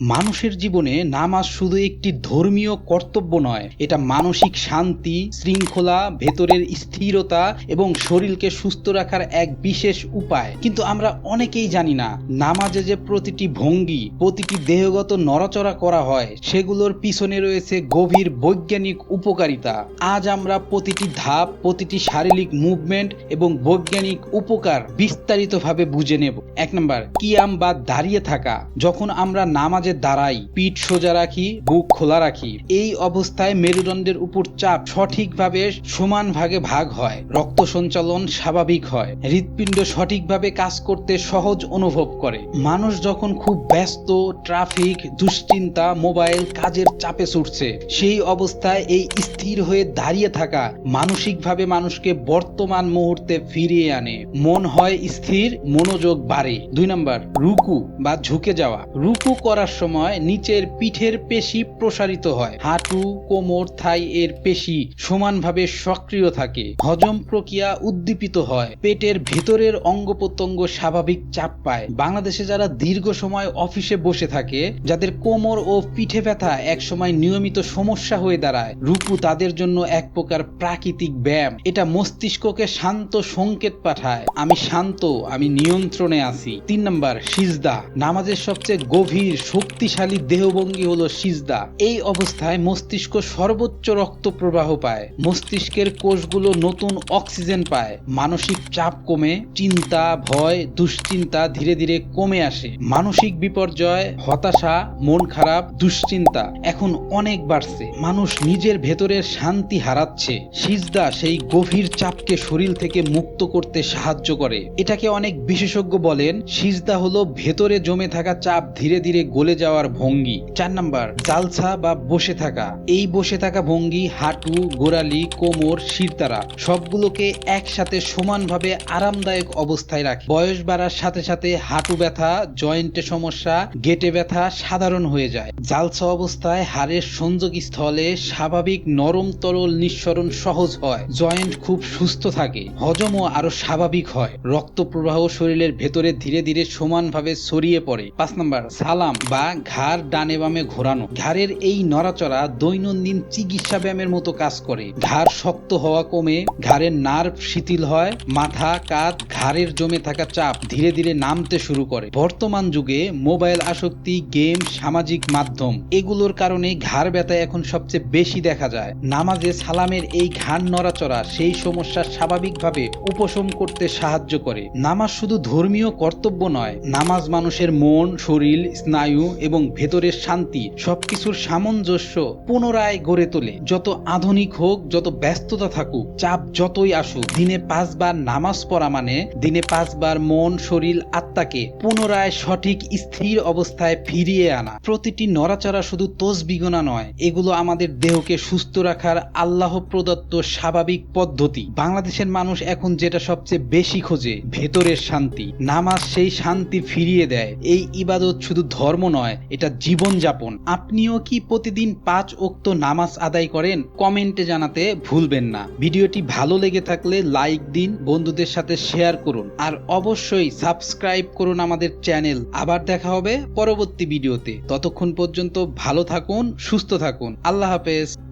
মানুষের জীবনে নামাজ শুধু একটি ধর্মীয় কর্তব্য নয়, এটা মানসিক শান্তি, শৃঙ্খলা, ভেতরের স্থিরতা এবং শরীরকে সুস্থ রাখার এক বিশেষ উপায়। কিন্তু আমরা অনেকেই জানি না, নামাজে যে প্রতিটি ভঙ্গি, প্রতিটি দেহগত নড়াচড়া করা হয়, সেগুলোর পিছনে রয়েছে গভীর বৈজ্ঞানিক উপকারিতা। আজ আমরা প্রতিটি ধাপ, প্রতিটি শারীরিক মুভমেন্ট এবং বৈজ্ঞানিক উপকার বিস্তারিতভাবে বুঝে নেব। এক নম্বর, কিয়াম বা দাঁড়িয়ে থাকা। যখন আমরা নামাজে দাঁড়াই, পিঠ সোজা রাখি, বুক খোলা রাখি। এই অবস্থায় মেরুদণ্ডের উপর চাপ সঠিকভাবে সমান ভাগে ভাগ হয়। রক্ত সঞ্চালন স্বাভাবিক হয়। হৃৎপিণ্ড সঠিকভাবে কাজ করতে সহজ অনুভব করে। মানুষ যখন খুব ব্যস্ত, ট্রাফিক, দুশ্চিন্তা, মোবাইল কাজের চাপে ছুটছে, সেই অবস্থায় এই স্থির হয়ে দাঁড়িয়ে থাকা মানসিকভাবে মানুষকে বর্তমান মুহূর্তে ফিরিয়ে আনে। মন হয় স্থির, মনোযোগ বাড়ে। দুই নম্বর, রুকু বা ঝুঁকে যাওয়া। রুকু করার সময় নিচের পিঠের পেশি প্রসারিত হয়। হাঁটু, কোমর, থাই এর পেশি সমানভাবে সক্রিয় থাকে। হজম প্রক্রিয়া উদ্দীপিত হয়। পেটের ভেতরের অঙ্গ প্রত্যঙ্গ স্বাভাবিক চাপ পায়। বাংলাদেশে যারা দীর্ঘ সময় অফিসে বসে থাকে, যাদের কোমর ও পিঠে ব্যথা একসময় নিয়মিত সমস্যা হয়ে দাঁড়ায় রুকু তাদের জন্য এক প্রকার প্রাকৃতিক ব্যায়াম। এটা মস্তিষ্ককে শান্ত সংকেত পাঠায়। আমি শান্ত, আমি নিয়ন্ত্রণে আছি। তিন নম্বর, সিজদা। নামাজের সবচেয়ে গভীর শক্তিশালী দেহভঙ্গি হলো সিজদা। এই অবস্থায় মস্তিষ্ক সর্বোচ্চ রক্ত প্রবাহ পায়। মস্তিষ্কের কোষগুলো নতুন অক্সিজেন পায়। মানসিক চাপ কমে, চিন্তা, ভয়, দুশ্চিন্তা ধীরে ধীরে কমে আসে। মানসিক বিপর্যয়, হতাশা, মন খারাপ, দুশ্চিন্তা এখন অনেক বাড়ছে। মানুষ নিজের ভেতরের শান্তি হারাচ্ছে। সিজদা সেই গভীর চাপকে শরীর থেকে মুক্ত করতে সাহায্য করে। এটাকে অনেক বিশেষজ্ঞ বলেন, সিজদা হলো ভেতরে জমে থাকা চাপ ধীরে ধীরে গলে যাওয়ার ভঙ্গি। চার নাম্বার, জালসা বা বসে থাকা। এই বসে থাকা ভঙ্গি, হাঁটু, গোড়ালি, কোমর, শিরতারা, সবগুলোকে একসাথে সমানভাবে আরামদায়ক অবস্থায় রাখে। বয়স বাড়ার সাথে সাথে হাঁটু ব্যথা, জয়েন্টে সমস্যা, গেটে ব্যথা সাধারণ হয়ে যায়। জালসা অবস্থায় হাড়ের সংযোগ স্থলে স্বাভাবিক নরম তরল নিঃসরণ সহজ হয়। জয়েন্ট খুব সুস্থ থাকে, হজমও আরও স্বাভাবিক হয়। রক্ত প্রবাহ শরীরের ভেতরে ধীরে ধীরে সমানভাবে ছড়িয়ে পড়ে। পাঁচ নাম্বার, সালাম বা ঘাড় ডানে বামে ঘোরানো। ঘাড়ের এই নড়াচড়া দৈনন্দিন চিকিৎসা ব্যায়ামের মতো কাজ করে। ঘাড় শক্ত হওয়া কমে ঘাড়ের নার্ভ শিথিল হয়, মাথা, কাঁধ, ঘাড়ের জমে থাকা চাপ ধীরে ধীরে নামতে শুরু করে। বর্তমান যুগে মোবাইল আসক্তি, গেম, সামাজিক মাধ্যম, এগুলোর কারণে ঘাড় ব্যথা এখন সবচেয়ে বেশি দেখা যায়। নামাজে সালামের এই ঘাড় নড়াচড়া সেই সমস্যা স্বাভাবিকভাবে উপশম করতে সাহায্য করে। নামাজ শুধু ধর্মীয় কর্তব্য নয়, নামাজ মানুষের মন, শরীর, স্নায়ু এবং ভেতরের শান্তি সবকিছুর সামঞ্জস্য পুনরায় গড়ে তোলে। যত আধুনিক হোক, যত ব্যস্ততা থাকুক, চাপ যতই আসুক, দিনে পাঁচবার নামাজ পড়া মানে দিনে পাঁচবার মন, শরীর, আত্মাকে পুনরায় সঠিক, স্থির অবস্থায় ফিরিয়ে আনা। প্রতিটি নড়াচড়া শুধু তসবিগনা নয়, এগুলো আমাদের দেহকে সুস্থ রাখার আল্লাহ প্রদত্ত স্বাভাবিক পদ্ধতি। বাংলাদেশের মানুষ এখন যেটা সবচেয়ে বেশি খোঁজে, ভেতরের শান্তি। নামাজ সেই শান্তি ফিরিয়ে দেয়। এই ইবাদত শুধু ধর্ম নয় এটা জীবন যাপন আপনিও কি প্রতিদিন পাঁচ ওক্ত নামাজ আদায় করেন? কমেন্টে জানাতে ভুলবেন না। ভিডিওটি ভালো লেগে থাকলে লাইক দিন, বন্ধুদের সাথে শেয়ার করুন, আর অবশ্যই সাবস্ক্রাইব করুন আমাদের চ্যানেল। আবার দেখা হবে পরবর্তী ভিডিওতে। ততক্ষণ পর্যন্ত ভালো থাকুন, সুস্থ থাকুন। আল্লাহ হাফেজ।